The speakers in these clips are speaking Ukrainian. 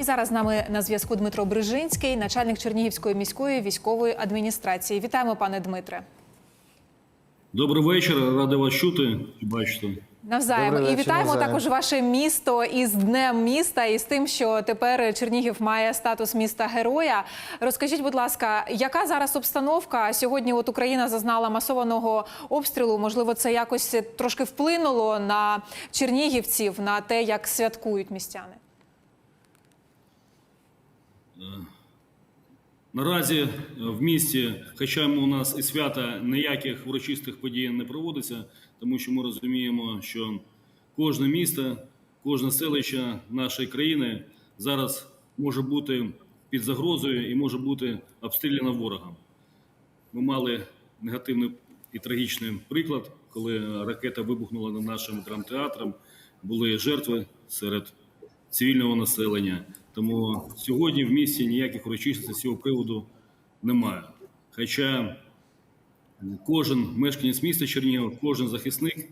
І зараз з нами на зв'язку Дмитро Брижинський, начальник Чернігівської міської військової адміністрації. Вітаємо, пане Дмитре. Добрий вечір, радий вас чути і бачити. Навзаєм Добрий і вечір, вітаємо навзаєм. також ваше місто із днем міста і з тим, що тепер Чернігів має статус міста героя. Розкажіть, будь ласка, яка зараз обстановка? Сьогодні от Україна зазнала масованого обстрілу. Можливо, це якось трошки вплинуло на чернігівців, на те, як святкують містяни. Наразі е, в місті, хоча у нас і свята ніяких урочистих подій не проводиться, тому що ми розуміємо, що кожне місто, кожне селище нашої країни зараз може бути під загрозою і може бути обстріляно ворогом. Ми мали негативний і трагічний приклад, коли ракета вибухнула над нашим драмтеатром. Були жертви серед цивільного населення. Тому сьогодні в місті ніяких урочистостей з цього приводу немає. Хоча кожен мешканець міста Чернігів, кожен захисник,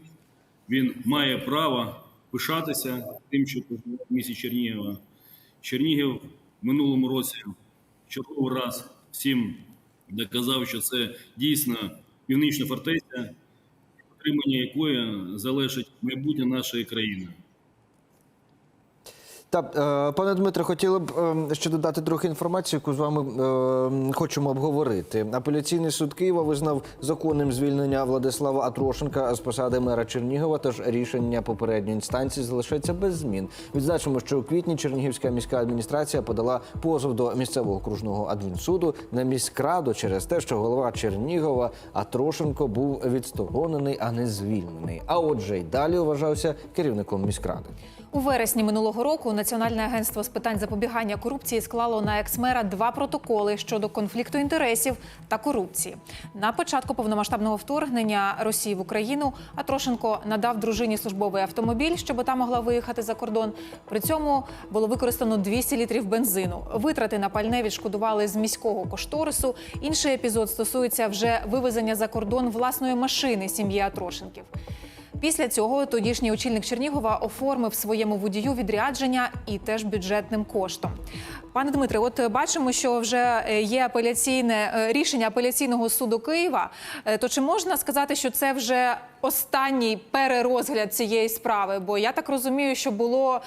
він має право пишатися тим, що в місті Чернігова. Чернігів в минулому році черговий раз всім доказав, що це дійсно північна фортеця, отримання якої залежить майбутнє нашої країни. Так, е, пане Дмитре, хотіли б е, ще додати трохи інформації, яку з вами е, хочемо обговорити. Апеляційний суд Києва визнав законним звільнення Владислава Атрошенка з посади мера Чернігова, тож рішення попередньої інстанції залишається без змін. Відзначимо, що у квітні Чернігівська міська адміністрація подала позов до місцевого окружного адмінсуду на міськраду через те, що голова Чернігова Атрошенко був відсторонений, а не звільнений. А отже, й далі вважався керівником міськради. У вересні минулого року Національне агентство з питань запобігання корупції склало на екс-мера два протоколи щодо конфлікту інтересів та корупції. На початку повномасштабного вторгнення Росії в Україну Атрошенко надав дружині службовий автомобіль, щоб та могла виїхати за кордон. При цьому було використано 200 літрів бензину. Витрати на пальне відшкодували з міського кошторису. Інший епізод стосується вже вивезення за кордон власної машини сім'ї Атрошенків. Після цього тодішній очільник Чернігова оформив своєму водію відрядження і теж бюджетним коштом. Пане Дмитре, от бачимо, що вже е, є апеляційне е, рішення апеляційного суду Києва. Е, То чи можна сказати, що це вже останній перерозгляд цієї справи? Бо я так розумію, що було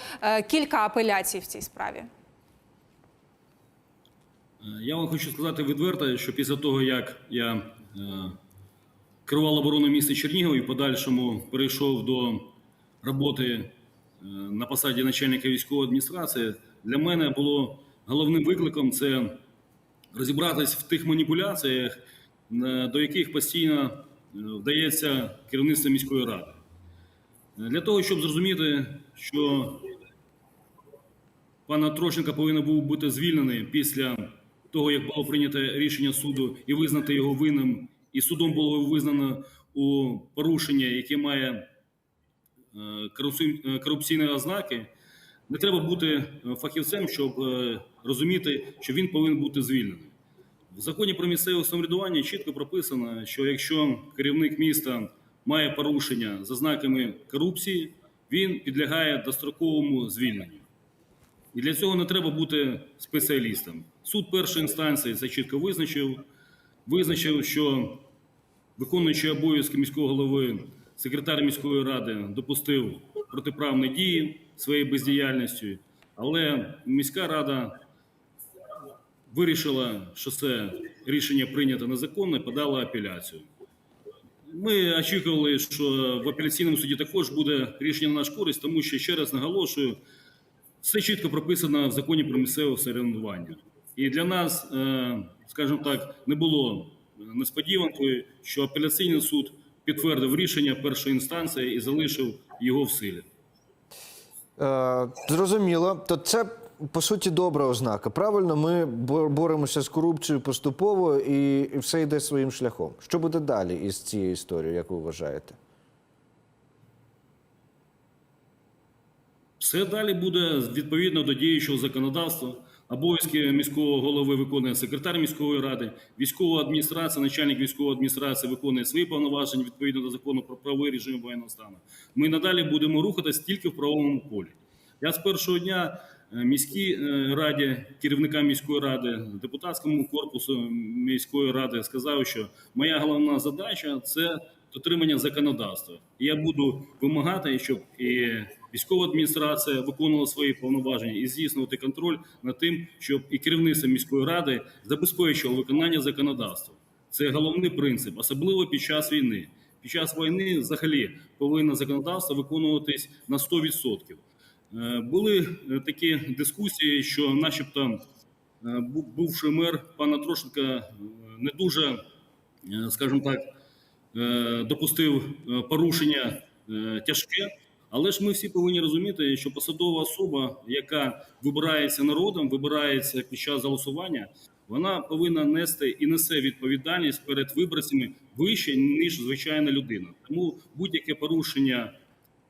кілька апеляцій в цій справі. Я вам хочу сказати відверто, що після того, як я керував обороною міста Чернігова і в подальшому перейшов до роботи е, на посаді начальника військової адміністрації, для мене було головним викликом це розібратись в тих маніпуляціях, е, до яких постійно е, вдається керівництво міської ради. Для того, щоб зрозуміти, що Пана Трошенка повинен був бути звільнений після того, як було прийнято рішення суду і визнати його винним, і судом було визнано у порушення, яке має е, е, корупційні ознаки. Не треба бути е, фахівцем, щоб розуміти, що він повинен бути звільнений. В законі про місцеве самоврядування чітко прописано, що якщо керівник міста має порушення за знаками корупції, він підлягає достроковому звільненню. І для цього не треба бути спеціалістом. Суд першої інстанції це чітко визначив. Визначив, що виконуючий обов'язки міського голови, секретар міської ради допустив протиправні дії своєю бездіяльністю, але міська рада вирішила, що це рішення прийнято незаконно і подала апеляцію. Ми очікували, що в апеляційному суді також буде рішення на наш користь, тому що ще раз наголошую, все чітко прописано в законі про місцеве самоврядування. І для нас, е, скажімо так, не було несподіванкою, що апеляційний суд підтвердив рішення першої інстанції і залишив його в силі. Е, зрозуміло. То це по суті добра ознака. Правильно, ми боремося з корупцією поступово і, і все йде своїм шляхом. Що буде далі із цією історією, як ви вважаєте? Все далі буде відповідно до діючого законодавства. Обов'язки міського голови виконує секретар міської ради, військова адміністрація, начальник військової адміністрації виконує свої повноваження відповідно до закону про правовий режим воєнного стану. Ми надалі будемо рухатись тільки в правовому полі. Я з першого дня е, міській е, раді, керівникам міської ради, депутатському корпусу міської ради сказав, що моя головна задача це дотримання законодавства. І я буду вимагати, щоб і військова адміністрація виконувала свої повноваження і здійснювати контроль над тим, щоб і керівництво міської ради забезпечувало виконання законодавства. Це головний принцип, особливо під час війни. Під час війни взагалі повинно законодавство виконуватись на 100%. Е, Були е, такі дискусії, що, начебто, е, бу- бувший мер пана Трошенка не дуже, скажімо так, допустив е, порушення е, тяжке. Але ж ми всі повинні розуміти, що посадова особа, яка вибирається народом, вибирається під час голосування, вона повинна нести і несе відповідальність перед виборцями вище ніж звичайна людина. Тому будь-яке порушення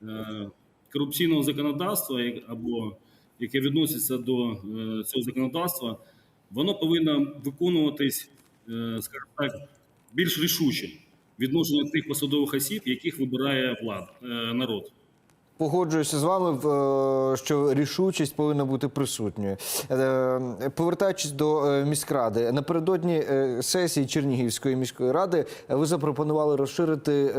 е, корупційного законодавства або яке відноситься до е, цього законодавства, воно повинно виконуватись, е, скажімо так, більш рішуче відношення тих посадових осіб, яких вибирає влада е, народ. Погоджуюся з вами, е, що рішучість повинна бути присутньою. Е, Повертаючись до е, міськради, напередодні сесії Чернігівської міської ради ви запропонували розширити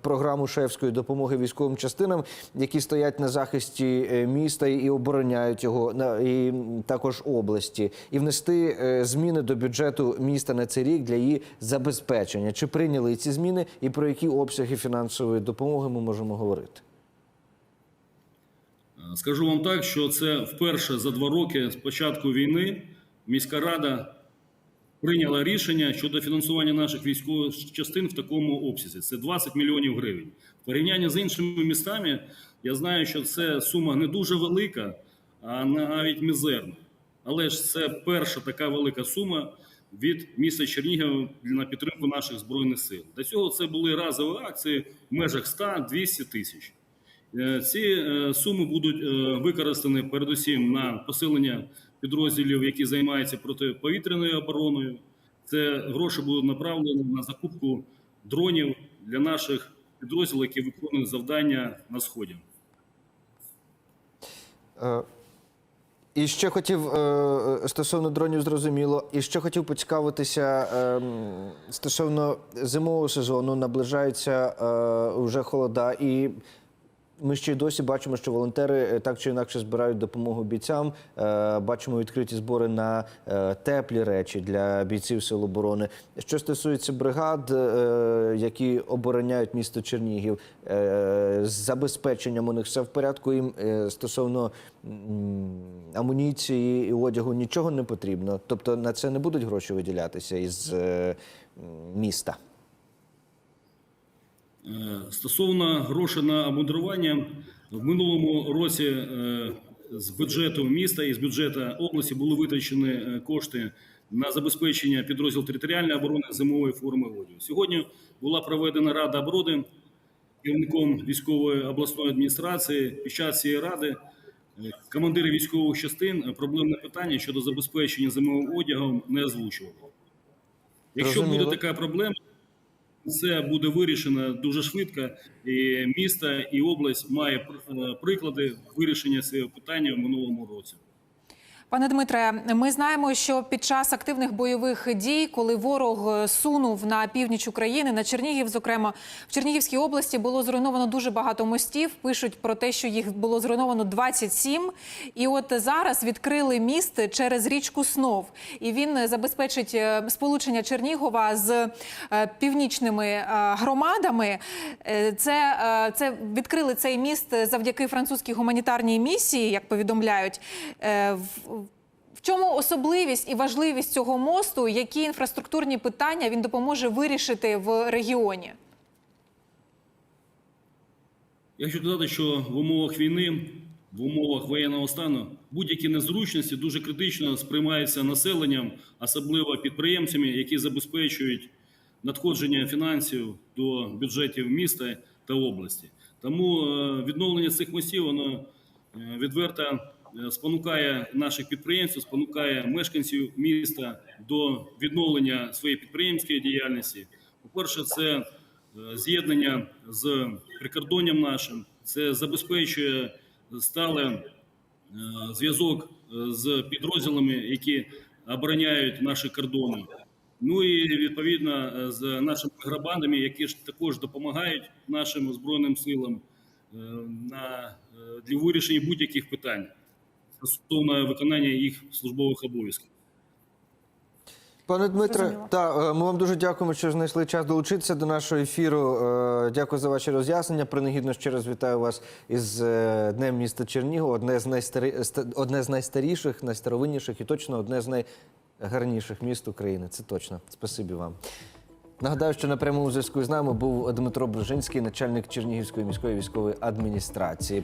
програму шефської допомоги військовим частинам, які стоять на захисті міста і обороняють його і також області, і внести зміни до бюджету міста на цей рік для її забезпечення. Чи прийняли ці зміни, і про які обсяги фінансової допомоги ми можемо говорити? Скажу вам так, що це вперше за два роки з початку війни міська рада прийняла рішення щодо фінансування наших військових частин в такому обсязі. Це 20 мільйонів гривень. В порівнянні з іншими містами я знаю, що це сума не дуже велика, а навіть мізерна. Але ж це перша така велика сума від міста Чернігів на підтримку наших збройних сил. До цього це були разові акції в межах 100-200 тисяч. Е, Ці е, суми будуть е, використані передусім на посилення підрозділів, які займаються протиповітряною обороною. Це гроші будуть направлені на закупку дронів для наших підрозділів, які виконують завдання на сході. І ще хотів стосовно дронів, зрозуміло. І ще хотів поцікавитися ем, стосовно зимового сезону. Наближається е, вже холода, і ми ще й досі бачимо, що волонтери е, так чи інакше збирають допомогу бійцям. Е, Бачимо відкриті збори на е, теплі речі для бійців Сил оборони. Що стосується бригад, які обороняють місто Чернігів, з забезпеченням у них все в порядку. Їм стосовно амуніції і одягу нічого не потрібно. Тобто на це не будуть гроші виділятися із міста. Е, Стосовно грошей на обмудрування, в минулому році е, з бюджету міста і з бюджету області були витрачені е, кошти на забезпечення підрозділ територіальної оборони зимової форми одягу. Сьогодні була проведена рада оборони керівником військової обласної адміністрації. Під час цієї ради командири військових частин проблемне питання щодо забезпечення зимовим одягом не озвучували. Якщо буде така проблема, це буде вирішено дуже швидко, і місто і область має е, приклади вирішення цього питання в минулому році. Пане Дмитре, ми знаємо, що під час активних бойових дій, коли ворог сунув на північ України, на Чернігів, зокрема в Чернігівській області, було зруйновано дуже багато мостів. Пишуть про те, що їх було зруйновано 27. І от зараз відкрили міст через річку Снов, і він забезпечить е, сполучення Чернігова з е, північними е, громадами. Це, це відкрили цей міст завдяки французькій гуманітарній місії, як повідомляють. Чому особливість і важливість цього мосту? Які інфраструктурні питання він допоможе вирішити в регіоні? Я хочу додати, що в умовах війни, в умовах воєнного стану, будь-які незручності дуже критично сприймаються населенням, особливо підприємцями, які забезпечують надходження фінансів до бюджетів міста та області. Тому е, відновлення цих мостів воно е, відверто спонукає наших підприємців, спонукає мешканців міста до відновлення своєї підприємської діяльності. По-перше, це е, з'єднання з прикордонням нашим, це забезпечує стале е, зв'язок е, з підрозділами, які обороняють наші кордони. Ну і відповідно е, з нашими грабандами, які ж також допомагають нашим збройним силам е, на е, для вирішення будь-яких питань стосовно виконання їх службових обов'язків. Пане Дмитре, та е, ми вам дуже дякуємо, що знайшли час долучитися до нашого ефіру. Е, Дякую за ваші роз'яснення. Принагідно ще раз вітаю вас із е, Днем міста Чернігів. Одне з найстарі... одне з найстаріших, найстаровинніших і точно одне з найгарніших міст України. Це точно. Спасибі вам. Нагадаю, що на прямому зв'язку з нами був Дмитро Брижинський, начальник Чернігівської міської військової адміністрації.